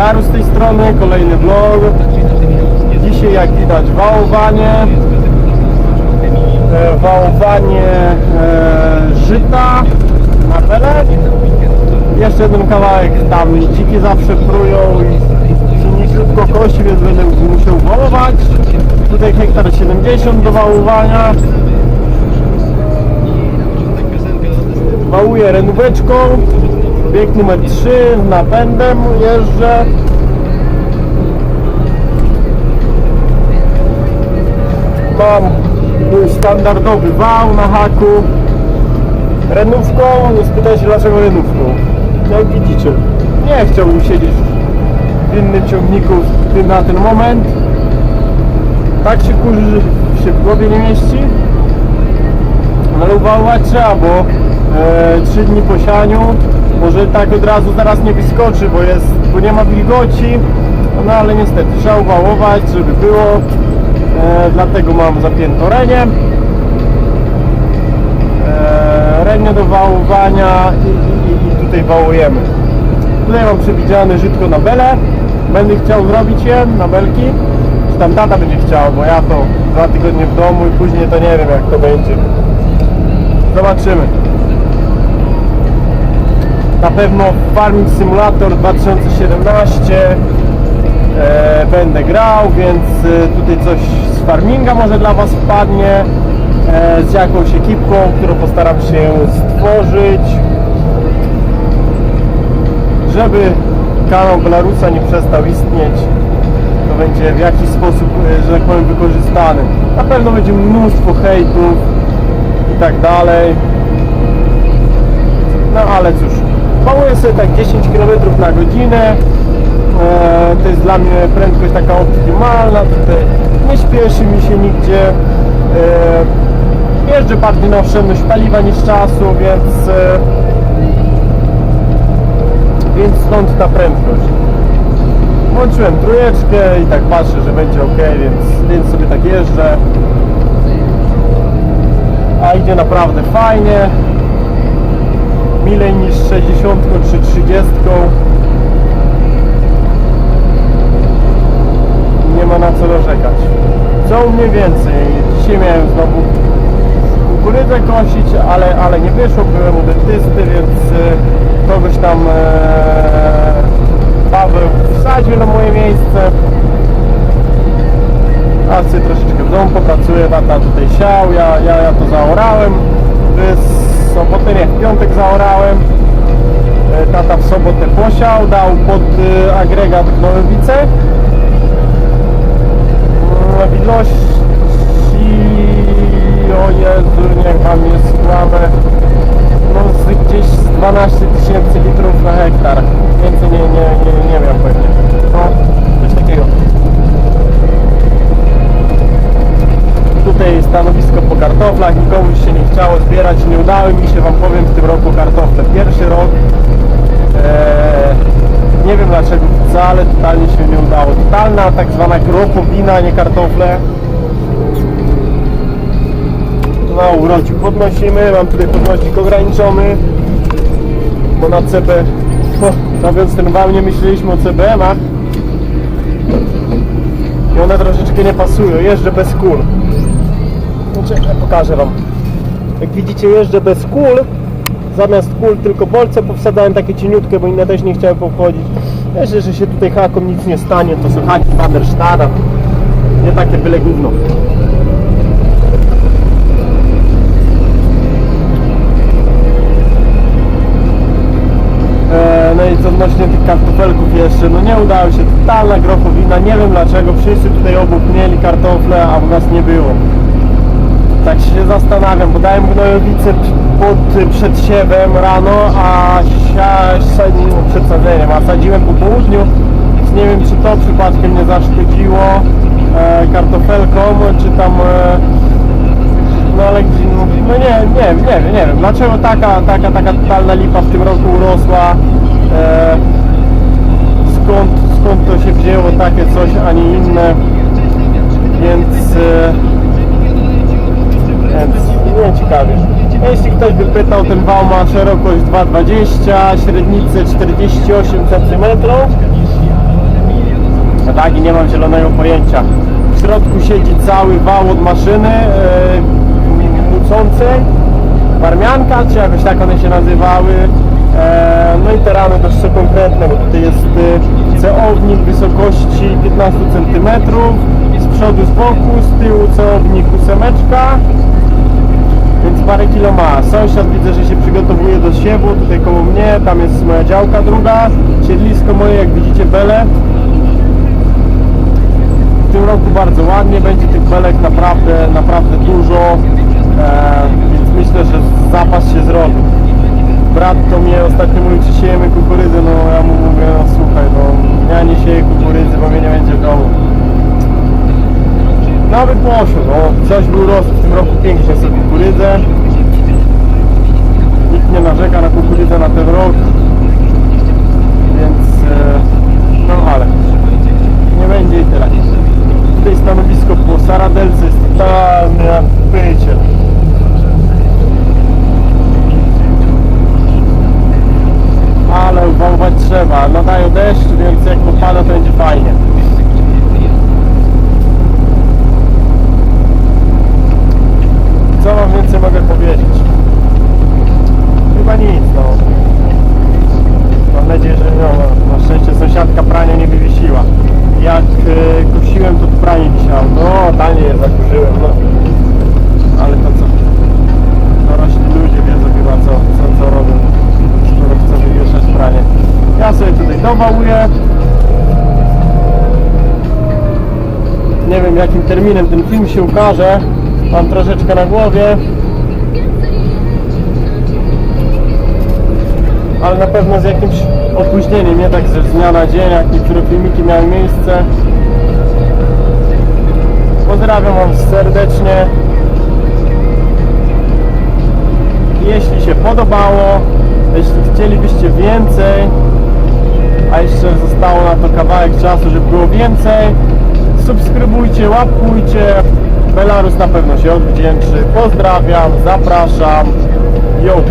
Belarus z tej strony, kolejny vlog. Dzisiaj jak widać wałowanie, e, wałowanie e, żyta na belek. Jeszcze jeden kawałek tam dziki zawsze prują i silnik krótko kości, więc będę musiał wałować. Tutaj hektar 70 do wałowania. Wałuję renóweczką. Bieg numer 3 napędem jeżdżę. Mam standardowy wał na haku. Renówką, spytajcie dlaczego renówką. Jak widzicie, nie chciałbym siedzieć w innym ciągniku na ten moment. Tak się kurzy, że się w głowie nie mieści. Ale uwałować trzeba, bo e, 3 dni po sianiu może tak od razu zaraz nie wyskoczy, bo jest, bo nie ma wilgoci. No ale niestety trzeba uwałować, żeby było. E, dlatego mam zapięto renię. E, renię do wałowania i, i, i tutaj wałujemy. Tutaj mam przewidziane żytko na belę. Będę chciał zrobić je na belki. Czy tam tata będzie chciał, bo ja to dwa tygodnie w domu i później to nie wiem jak to będzie. Zobaczymy. Na pewno Farming Simulator 2017 e, będę grał, więc e, tutaj coś z farminga może dla Was wpadnie. E, z jakąś ekipką, którą postaram się stworzyć. Żeby kanał Belarusa nie przestał istnieć, to będzie w jakiś sposób, e, że tak powiem, wykorzystany. Na pewno będzie mnóstwo hejtów i tak dalej. Sobie tak 10 km na godzinę. E, to jest dla mnie prędkość taka optymalna. Tutaj nie śpieszy mi się nigdzie. E, jeżdżę bardziej na oszczędność paliwa niż czasu, więc e, więc stąd ta prędkość. Włączyłem trójeczkę i tak patrzę, że będzie ok, więc, więc sobie tak jeżdżę. A idzie naprawdę fajnie milej niż 60 czy 30. Nie ma na co narzekać. Co mniej więcej? Dzisiaj miałem znowu kukurydzę kosić, ale, ale nie wyszło, byłem u dentysty, więc e, kogoś tam e, Paweł wsadził na moje miejsce. A sobie troszeczkę w domu popracuję, tata tutaj siał, ja, ja, ja to zaorałem. 4 w piątek zaorałem. E, tata w sobotę posiał dał pod e, agregat gnojowice mm, w ilości o Jezu, niech Wam jest kłam zbierać, nie udały mi się, wam powiem, w tym roku kartofle. Pierwszy rok, eee, nie wiem dlaczego wcale totalnie się nie udało. Totalna tak zwana kropowina, nie kartofle. Na urodził podnosimy, mam tutaj podnośnik ograniczony, bo na CB, no więc ten wał nie myśleliśmy o CBM-ach i one troszeczkę nie pasują, jeżdżę bez kul. No czekaj, pokażę Wam. Jak widzicie jeżdżę bez kul, zamiast kul tylko bolce powsadzałem takie cieniutkie, bo inne też nie chciałem powchodzić. Myślę, że się tutaj hakom nic nie stanie, to są haki Banderstadta, nie takie byle gówno. E, No i co odnośnie tych kartofelków jeszcze, no nie udało się, totalna grochowina, nie wiem dlaczego, wszyscy tutaj obok mieli kartofle, a u nas nie było. Tak się zastanawiam, bo dałem gnojowicę pod przedsiewem rano, a sadziłem przed sadzeniem, a sadziłem po południu, więc nie wiem czy to przypadkiem nie zaszkodziło e, czy tam e, no ale no, no nie, nie wiem, nie wiem, nie wiem, dlaczego taka, taka, taka totalna lipa w tym roku urosła, e, skąd, skąd to się wzięło takie coś, a nie inne, więc, e, Jeśli ktoś by pytał, ten wał ma szerokość 2,20, średnicę 48 cm, No tak i nie mam zielonego pojęcia. W środku siedzi cały wał od maszyny yy, mucącej, barmianka, czy jakoś tak one się nazywały. E, no i te ramy dość są konkretne, bo tutaj jest y, ceownik wysokości 15 cm, z przodu, z boku, z tyłu ceownik ósemeczka, parę kilo ma. Sąsiad widzę, że się przygotowuje do siewu, tutaj koło mnie, tam jest moja działka druga, siedlisko moje, jak widzicie, bele. W tym roku bardzo ładnie, będzie tych belek naprawdę, naprawdę dużo, e, więc myślę, że zapas się zrobi. Brat to mnie ostatnio mówił, czy siejemy kukurydzę, no ja mu mówię, no słuchaj, no ja nie sieję kukurydzy, bo mnie nie będzie w domu. By poszło, no coś był rosł w tym roku pięknie sobie kukurydzę. Nikt nie narzeka na kukurydzę na ten rok, więc e, no ale nie będzie i tyle. Tutaj stanowisko po Saradelce jest totalny jak pyciel. Ale uwałwać trzeba, nadają deszcz, więc jak popada to będzie fajnie. Co wam więcej mogę powiedzieć? Chyba nic, no. Mam nadzieję, że no, na szczęście sąsiadka prania nie wywiesiła. Jak e, kusiłem, to pranie wisiało. No, tanie je zakurzyłem, no. Ale to co? Dorośli ludzie wiedzą chyba co, co, co robią. Skoro chcą wywieszać pranie. Ja sobie tutaj dowałuję. Nie wiem jakim terminem ten film się ukaże. Mam troszeczkę na głowie. Ale na pewno z jakimś opóźnieniem, nie tak ze dnia na dzień, jak niektóre filmiki miały miejsce. Pozdrawiam Was serdecznie. Jeśli się podobało, jeśli chcielibyście więcej, a jeszcze zostało na to kawałek czasu, żeby było więcej, subskrybujcie, łapkujcie. Belarus na pewno się odwdzięczy. Pozdrawiam, zapraszam. Jo.